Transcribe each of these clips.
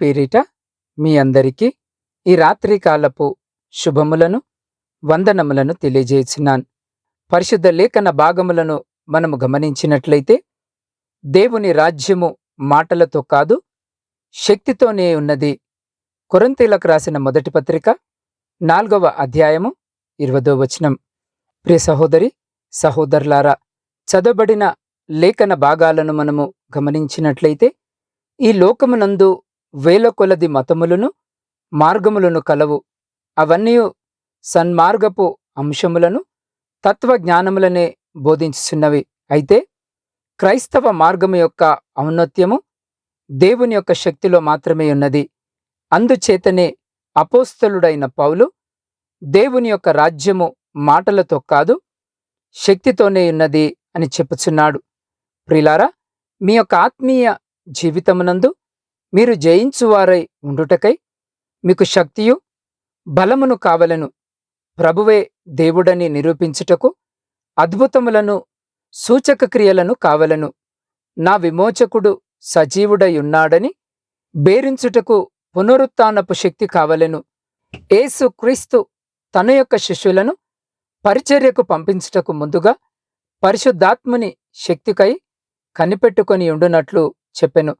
పేరిట మీ అందరికీ ఈ రాత్రి కాలపు శుభములను వందనములను తెలియజేస్తున్నాను పరిశుద్ధ లేఖన భాగములను మనము గమనించినట్లయితే దేవుని రాజ్యము మాటలతో కాదు శక్తితోనే ఉన్నది. కొరంతీలకు రాసిన మొదటి పత్రిక నాలుగవ అధ్యాయము ఇరవదో వచనం. ప్రియ సహోదరి సహోదరులారా చదవబడిన లేఖన భాగాలను మనము గమనించినట్లయితే ఈ లోకమునందు వేల కొలది మతములను మార్గములను కలవు. అవన్నీ సన్మార్గపు అంశములను తత్వజ్ఞానములనే బోధించుచున్నవి. అయితే క్రైస్తవ మార్గము యొక్క ఔన్నత్యము దేవుని యొక్క శక్తిలో మాత్రమే ఉన్నది. అందుచేతనే అపోస్తలుడైన పౌలు దేవుని యొక్క రాజ్యము మాటలతో కాదు శక్తితోనే ఉన్నది అని చెప్పుచున్నాడు. ప్రిలారా మీ యొక్క ఆత్మీయ జీవితమునందు మీరు జయించువారై ఉండుటకై మీకు శక్తియు బలమును కావలను. ప్రభువే దేవుడని నిరూపించుటకు అద్భుతములను సూచక క్రియలను కావలను. నా విమోచకుడు సజీవుడై ఉన్నాడని బేరించుటకు పునరుత్నపు శక్తి కావలెను. ఏసు క్రీస్తు తన యొక్క శిష్యులను పరిచర్యకు పంపించుటకు ముందుగా పరిశుద్ధాత్ముని శక్తికై కనిపెట్టుకొని ఉండునట్లు చెప్పెను.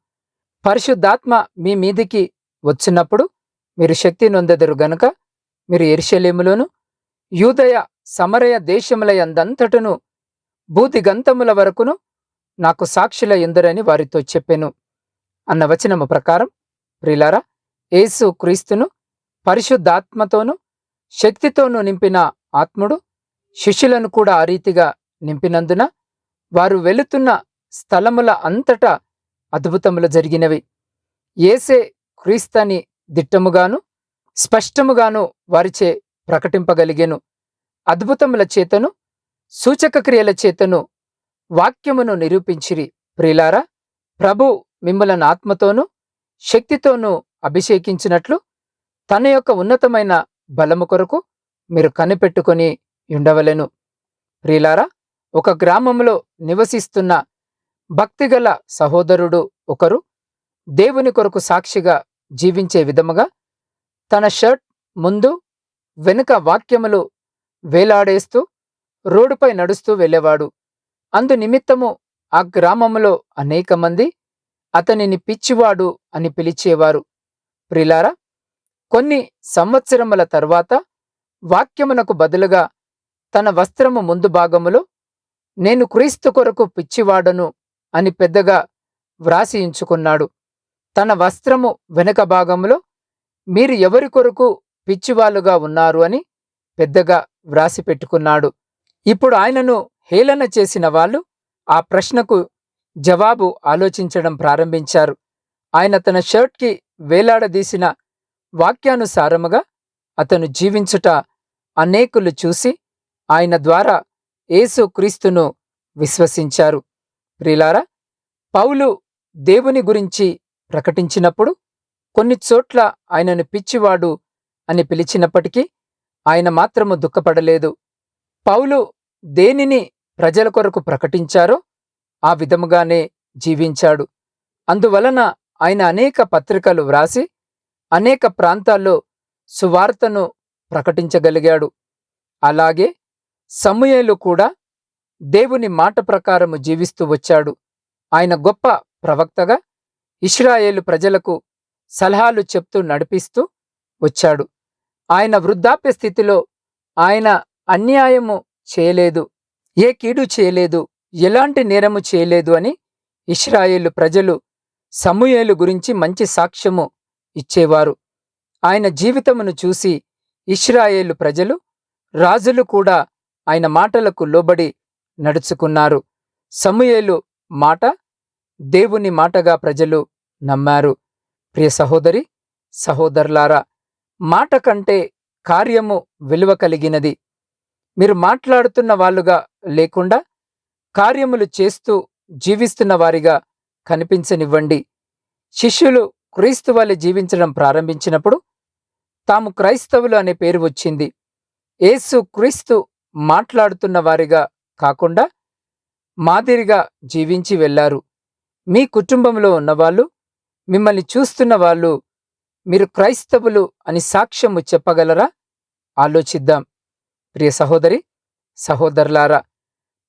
పరిశుద్ధాత్మ మీ మీదికి వచ్చినప్పుడు మీరు శక్తి నొందెదరు గనుక మీరు ఎరిశలేములోను యూదయ సమరయ దేశముల యందంతటను భూతిగంతముల వరకును నాకు సాక్షుల ఎందరని వారితో చెప్పెను. అన్న వచనము ప్రకారం ప్రిలారా యేసు క్రీస్తును పరిశుద్ధాత్మతోనూ శక్తితోనూ నింపిన ఆత్ముడు శిష్యులను కూడా ఆ రీతిగా నింపినందున వారు వెళుతున్న స్థలముల అంతటా అద్భుతములు జరిగినవి. ఏసే క్రీస్తని దిట్టముగాను స్పష్టముగాను వారిచే ప్రకటింపగలిగెను. అద్భుతముల చేతను సూచక క్రియల చేతను వాక్యమును నిరూపించిరి. ప్రిలారా ప్రభు మిమ్మలను ఆత్మతోనూ శక్తితోనూ అభిషేకించినట్లు తన యొక్క ఉన్నతమైన బలము కొరకు మీరు కనిపెట్టుకొని ఉండవలెను. ప్రిలారా ఒక గ్రామంలో నివసిస్తున్న భక్తిగల సహోదరుడు ఒకరు దేవుని కొరకు సాక్షిగా జీవించే విధముగా తన షర్ట్ ముందు వెనుక వాక్యములు వేలాడేస్తూ రోడ్డుపై నడుస్తూ వెళ్ళేవాడు. అందు నిమిత్తము ఆ గ్రామములో అనేక మంది అతనిని పిచ్చివాడు అని పిలిచేవారు. ప్రిలారా కొన్ని సంవత్సరముల తర్వాత వాక్యమునకు బదులుగా తన వస్త్రము ముందు భాగములో నేను క్రీస్తు కొరకు పిచ్చివాడను అని పెద్దగా వ్రాసి ఉంచుకున్నాడు తన వస్త్రము వెనుక భాగంలో మీరు ఎవరి కొరకు పిచ్చివాళ్ళుగా ఉన్నారు అని పెద్దగా వ్రాసి పెట్టుకున్నాడు. ఇప్పుడు ఆయనను హేళన చేసిన వాళ్ళు ఆ ప్రశ్నకు జవాబు ఆలోచించడం ప్రారంభించారు. ఆయన తన షర్ట్కి వేలాడదీసిన వాక్యానుసారముగా అతను జీవించుట అనేకులు చూసి ఆయన ద్వారా యేసు క్రీస్తును విశ్వసించారు. ప్రిలారా పౌలు దేవుని గురించి ప్రకటించినప్పుడు కొన్ని చోట్ల ఆయనను పిచ్చివాడు అని పిలిచినప్పటికీ ఆయన మాత్రము దుఃఖపడలేదు. పౌలు దేనిని ప్రజల కొరకు ప్రకటించారో ఆ విధముగానే జీవించాడు. అందువలన ఆయన అనేక పత్రికలు వ్రాసి అనేక ప్రాంతాల్లో సువార్తను ప్రకటించగలిగాడు. అలాగే సమూయేలు కూడా దేవుని మాట ప్రకారము జీవిస్తూ వచ్చాడు. ఆయన గొప్ప ప్రవక్తగా ఇస్రాయేలు ప్రజలకు సలహాలు చెప్తూ నడిపిస్తూ వచ్చాడు. ఆయన వృద్ధాప్య స్థితిలో ఆయన అన్యాయము చేయలేదు. ఏ కీడు చేయలేదు. ఎలాంటి నేరము చేయలేదు అని ఇస్రాయేలు ప్రజలు సమూయేలు గురించి మంచి సాక్ష్యము ఇచ్చేవారు. ఆయన జీవితమును చూసి ఇస్రాయేలు ప్రజలు రాజులు కూడా ఆయన మాటలకు లోబడి నడుచుకున్నారు. సమూయేలు మాట దేవుని మాటగా ప్రజలు నమ్మారు. ప్రియ సహోదరి సహోదరులారా మాట కంటే కార్యము విలువ కలిగినది. మీరు మాట్లాడుతున్న వాళ్ళుగా లేకుండా కార్యములు చేస్తూ జీవిస్తున్న వారిగా కనిపించనివ్వండి. శిష్యులు క్రీస్తు వలె జీవించడం ప్రారంభించినప్పుడు తాము క్రైస్తవులు అనే పేరు వచ్చింది. యేసు క్రీస్తు మాట్లాడుతున్న వారిగా కాకుండా మాదిరిగా జీవించి వెళ్ళారు మీ కుటుంబంలో ఉన్నవాళ్ళు మిమ్మల్ని చూస్తున్న వాళ్ళు మీరు క్రైస్తవులు అని సాక్ష్యము చెప్పగలరా? ఆలోచిద్దాం. ప్రియ సహోదరి సహోదరులారా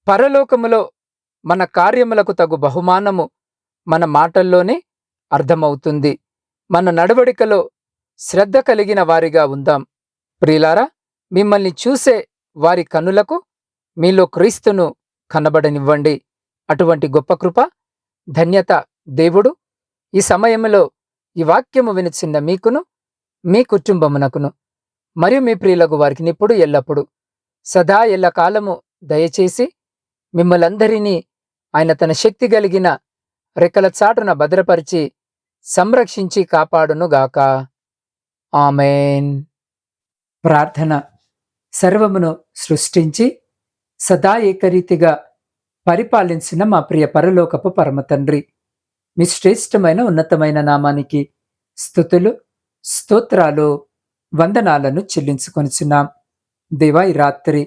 పరలోకములో మన కార్యములకు తగు బహుమానము మన మాటల్లోనే అర్థమవుతుంది. మన నడవడికలో శ్రద్ధ కలిగిన వారిగా ఉందాం. ప్రియులారా మిమ్మల్ని చూసే వారి కనులకు మీలో క్రీస్తును కనబడనివ్వండి. అటువంటి గొప్ప కృప ధన్యత దేవుడు ఈ సమయంలో ఈ వాక్యము వినిచిన్న మీకును మీ కుటుంబమునకును మరియు మీ ప్రియులకు వారికి ఇప్పుడు ఎల్లప్పుడు సదా ఎల్లకాలము దయచేసి మిమ్మలందరినీ ఆయన తన శక్తి కలిగిన రెక్కల చాటున భద్రపరిచి సంరక్షించి కాపాడునుగాక. ఆమెన్. ప్రార్థన సర్వమును సృష్టించి సదా ఏకరీతిగా పరిపాలించిన మా ప్రియ పరలోకపు పరమతండ్రి. మీ శ్రేష్టమైన ఉన్నతమైన నామానికి స్థుతులు స్తోత్రాలు వందనాలను చెల్లించుకొనిచున్నాం. దేవా ఈ రాత్రి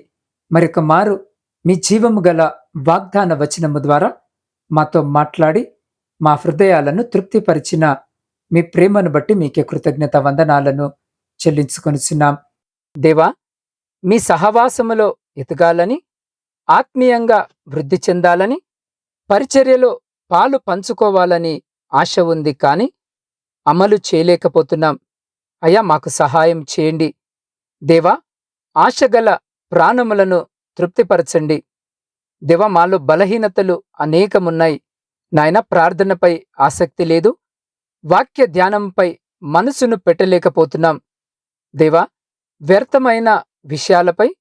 మరొక మారు మీ జీవము గల వాగ్దాన వచనము ద్వారా మాతో మాట్లాడి మా హృదయాలను తృప్తిపరిచిన మీ ప్రేమను బట్టి మీకే కృతజ్ఞత వందనాలను చెల్లించుకొనిచున్నాం. దేవా మీ సహవాసములో ఎదగాలని ఆత్మీయంగా వృద్ధి చెందాలని పరిచర్యలో పాలు పంచుకోవాలని ఆశ ఉంది కాని అమలు చేయలేకపోతున్నాం. అయ్యా మాకు సహాయం చేయండి. దేవా ఆశగల ప్రాణములను తృప్తిపరచండి. దేవా మాలో బలహీనతలు అనేకమున్నాయి. నాయన ప్రార్థనపై ఆసక్తి లేదు. వాక్య ధ్యానంపై మనసును పెట్టలేకపోతున్నాం. దేవా వ్యర్థమైన విషయాలపై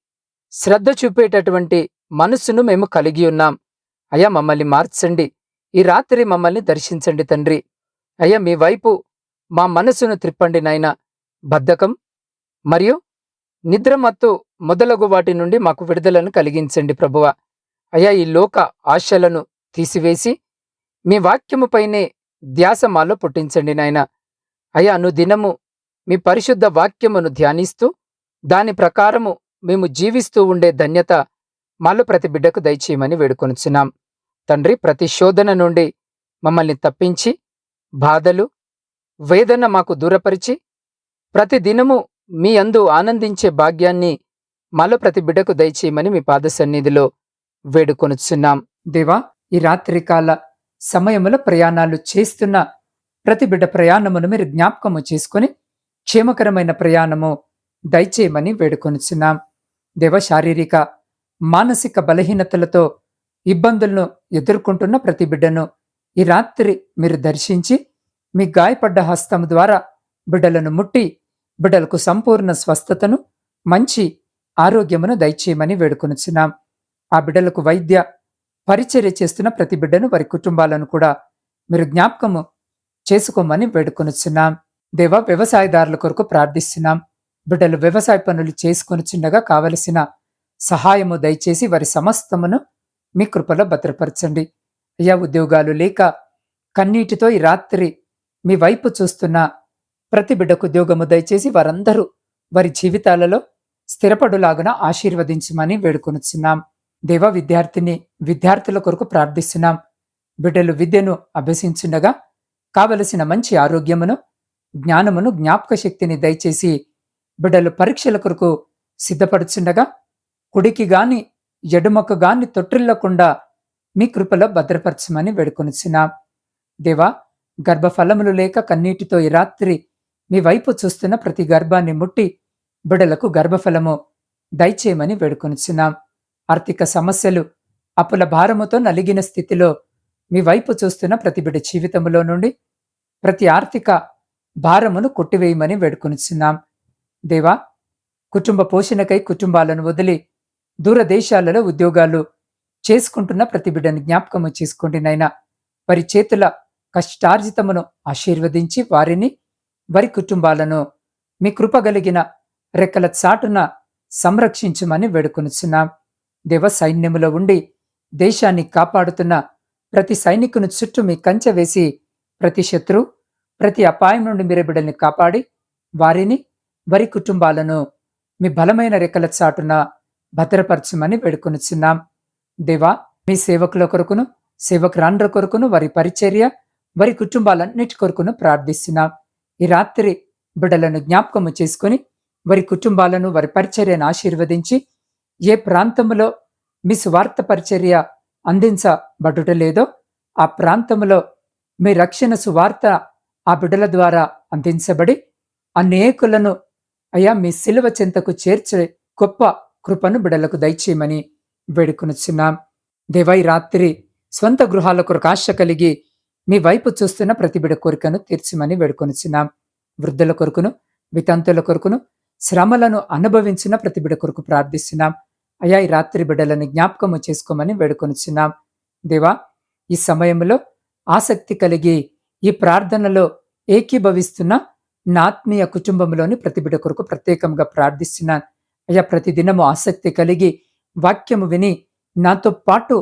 శ్రద్ధ చూపేటటువంటి మనసును మేము కలిగి ఉన్నాం. అయ్యా మమ్మల్ని మార్చండి. ఈ రాత్రి మమ్మల్ని దర్శించండి తండ్రి. అయ్యా మీ వైపు మా మనసును త్రిప్పండి నాయన. బద్ధకం మరియు నిద్రమత్తు మొదలగు వాటి నుండి మాకు విడుదలను కలిగించండి ప్రభువ. అయ్యా ఈ లోక ఆశలను తీసివేసి మీ వాక్యముపైనే ధ్యాస మాలో పుట్టించండి నాయన. అయ్యా అనుదినము మీ పరిశుద్ధ వాక్యమును ధ్యానిస్తూ దాని ప్రకారము మేము జీవిస్తూ ఉండే ధన్యత మాలో ప్రతి బిడ్డకు దయచేయమని వేడుకొనుచున్నాం. తండ్రి ప్రతి శోధన నుండి మమ్మల్ని తప్పించి బాధలు వేదన మాకు దూరపరిచి ప్రతి దినము మీ అందు ఆనందించే భాగ్యాన్ని మాలో ప్రతి బిడ్డకు దయచేయమని మీ పాద సన్నిధిలో వేడుకొనుచున్నాం. దేవా ఈ రాత్రికాల సమయములో ప్రయాణాలు చేస్తున్న ప్రతి బిడ్డ ప్రయాణమును మీరు జ్ఞాపకము చేసుకుని క్షేమకరమైన ప్రయాణము దయచేయమని వేడుకొనుచున్నాం. దేవ శారీరక మానసిక బలహీనతలతో ఇబ్బందులను ఎదుర్కొంటున్న ప్రతి బిడ్డను ఈ రాత్రి మీరు దర్శించి మీ గాయపడ్డ హస్తం ద్వారా బిడ్డలను ముట్టి బిడ్డలకు సంపూర్ణ స్వస్థతను మంచి ఆరోగ్యమును దయచేయమని వేడుకొనుచున్నాం. ఆ బిడ్డలకు వైద్య పరిచర్య చేస్తున్న ప్రతి బిడ్డను వారి కుటుంబాలను కూడా మీరు జ్ఞాపకము చేసుకోమని వేడుకొనుచున్నాం. దేవ వ్యవసాయదారుల కొరకు ప్రార్థిస్తున్నాం. బిడ్డలు వ్యవసాయ పనులు చేసుకొని చిన్నగా కావలసిన సహాయము దయచేసి వారి సమస్తమును మీ కృపలో భద్రపరచండి. అయ్యా ఉద్యోగాలు లేక కన్నీటితో ఈ రాత్రి మీ వైపు చూస్తున్న ప్రతి బిడ్డకు ఉద్యోగము దయచేసి వారందరూ వారి జీవితాలలో స్థిరపడులాగున ఆశీర్వదించమని వేడుకొనుచున్నాం. దేవ విద్యార్థిని విద్యార్థుల కొరకు ప్రార్థిస్తున్నాం. బిడ్డలు విద్యను అభ్యసించుండగా కావలసిన మంచి ఆరోగ్యమును జ్ఞానమును జ్ఞాపక శక్తిని దయచేసి బిడ్డలు పరీక్షల కొరకు సిద్ధపడుచుండగా కుడికి గాని ఎడుమకు గాని తొట్టిల్లకుండా మీ కృపలో భద్రపరచమని వేడుకొనిచున్నాం. దేవా గర్భఫలములు లేక కన్నీటితో ఈ రాత్రి మీ వైపు చూస్తున్న ప్రతి గర్భాన్ని ముట్టి బిడలకు గర్భఫలము దయచేయమని వేడుకొనిచున్నాం. ఆర్థిక సమస్యలు అప్పుల భారముతో నలిగిన స్థితిలో మీ వైపు చూస్తున్న ప్రతి బిడ జీవితంలో నుండి ప్రతి ఆర్థిక భారమును కొట్టివేయమని వేడుకొనిచున్నాం. దేవా కుటుంబ పోషణకై కుటుంబాలను వదిలి దూరదేశాలలో ఉద్యోగాలు చేసుకుంటున్న ప్రతి బిడ్డని జ్ఞాపకము చేసుకోండి నైనా వారి చేతుల కష్టార్జితమును ఆశీర్వదించి వారిని వారి కుటుంబాలను మీ కృపగలిగిన రెక్కల చాటున సంరక్షించమని వేడుకొనుచున్నాం. దేవ సైన్యములో ఉండి దేశాన్ని కాపాడుతున్న ప్రతి సైనికుని చుట్టూ మీ కంచె వేసి ప్రతి శత్రు ప్రతి అపాయం నుండి మీరు బిడ్డల్ని కాపాడి వారిని వారి కుటుంబాలను మీ బలమైన రెక్కల చాటున భద్రపరచమని వేడుకొనిచున్నాం. దేవా మీ సేవకుల కొరకును సేవకురాండ్ర కొరకును వారి పరిచర్య వారి కుటుంబాలన్నిటి కొరకును ప్రార్థిస్తున్నాం. ఈ రాత్రి బిడ్డలను జ్ఞాపకము చేసుకుని వారి కుటుంబాలను వారి పరిచర్యను ఆశీర్వదించి ఏ ప్రాంతంలో మీ స్వార్థ పరిచర్య అందించబడుట లేదో ఆ ప్రాంతంలో మీ రక్షణ సువార్త ఆ బిడ్డల ద్వారా అందించబడి అనేకులను అయ్యా మీ శిలువ చెంతకు చేర్చే గొప్ప కృపను బిడలకు దయచేయమని వేడుకొనుచున్నాం. దేవై రాత్రి స్వంత గృహాల కొరకు ఆశ కలిగి మీ వైపు చూస్తున్న ప్రతి బిడ కోరికను తీర్చమని వేడుకొనుచున్నాం. వృద్ధుల కొరకును వితంతుల కొరకును శ్రమలను అనుభవించిన ప్రతి బిడ కొరకు ప్రార్థిస్తున్నాం. అయా ఈ రాత్రి బిడ్డలను జ్ఞాపకము చేసుకోమని వేడుకొనుచున్నాం. దేవా ఈ సమయంలో ఆసక్తి కలిగి ఈ ప్రార్థనలో ఏకీభవిస్తున్న నా ఆత్మీయ కుటుంబంలోని ప్రతి బిడ కొరకు ప్రత్యేకంగా ప్రార్థిస్తున్నాను. అయ్యా ప్రతి దినము ఆసక్తి కలిగి వాక్యము విని నాతో పాటు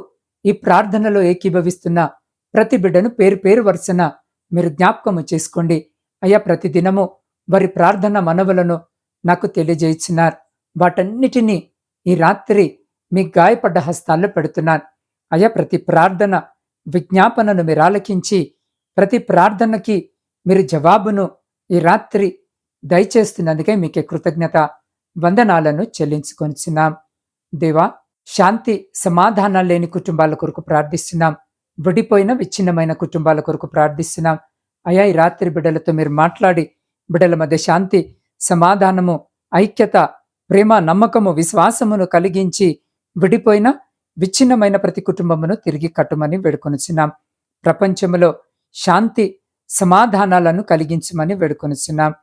ఈ ప్రార్థనలో ఏకీభవిస్తున్న ప్రతి బిడ్డను పేరు పేరు వరుసన మీరు జ్ఞాపకము చేసుకోండి. అయ్యా ప్రతి దినము వారి ప్రార్థన మనవులను నాకు తెలియజేయించినారు వాటన్నిటినీ ఈ రాత్రి మీ గాయపడ్డ హస్తాల్లో పెడుతున్నాను. అయ్యా ప్రతి ప్రార్థన విజ్ఞాపనను మీరు ఆలకించి ప్రతి ప్రార్థనకి మీరు జవాబును ఈ రాత్రి దయచేస్తున్నందుకే మీకే కృతజ్ఞత. వందనాలను చెల్లించుకొనిచున్నాం. దేవా శాంతి సమాధానాలు లేని కుటుంబాల కొరకు ప్రార్థిస్తున్నాం. విడిపోయిన విచ్ఛిన్నమైన కుటుంబాల కొరకు ప్రార్థిస్తున్నాం. అయా ఈ రాత్రి బిడ్డలతో మీరు మాట్లాడి బిడ్డల మధ్య శాంతి సమాధానము ఐక్యత ప్రేమ నమ్మకము విశ్వాసమును కలిగించి విడిపోయిన విచ్ఛిన్నమైన ప్రతి కుటుంబమును తిరిగి కట్టుమని వేడుకొనిచున్నాం. ప్రపంచంలో శాంతి సమాధానాలను కలిగించమని వేడుకొనిచున్నాం.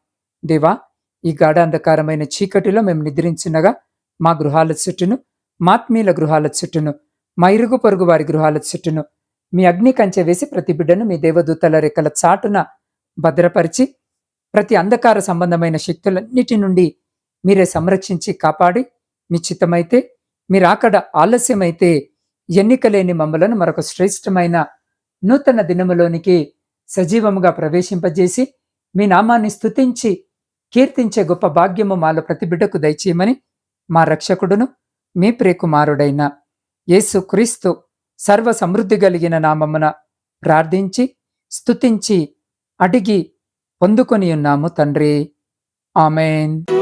దేవా ఈ గాఢాంధకారమైన చీకటిలో మేము నిద్రించినగా మా గృహాల చుట్టూను మాత్మీయుల గృహాల చుట్టూను మా ఇరుగు పొరుగు వారి గృహాల చుట్టూను మీ అగ్ని కంచె వేసి ప్రతి బిడ్డను మీ దేవదూతల రెక్కల చాటున భద్రపరిచి ప్రతి అంధకార సంబంధమైన శక్తులన్నిటి నుండి మీరే సంరక్షించి కాపాడి మీ చిత్తమైతే మీరు ఆలస్యమైతే ఎన్నికలేని మమ్మలను మరొక శ్రేష్టమైన నూతన దినములోనికి సజీవముగా ప్రవేశింపజేసి మీ నామాన్ని స్థుతించి కీర్తించే గొప్ప భాగ్యము మాలో ప్రతి బిడ్డకు దయచేయమని మా రక్షకుడును మీ ప్రియకుమారుడైన యేసు క్రీస్తు సర్వ సమృద్ధి కలిగిన నామమున ప్రార్థించి స్తుతించి అడిగి పొందుకొని ఉన్నాము తండ్రి. ఆమెన్.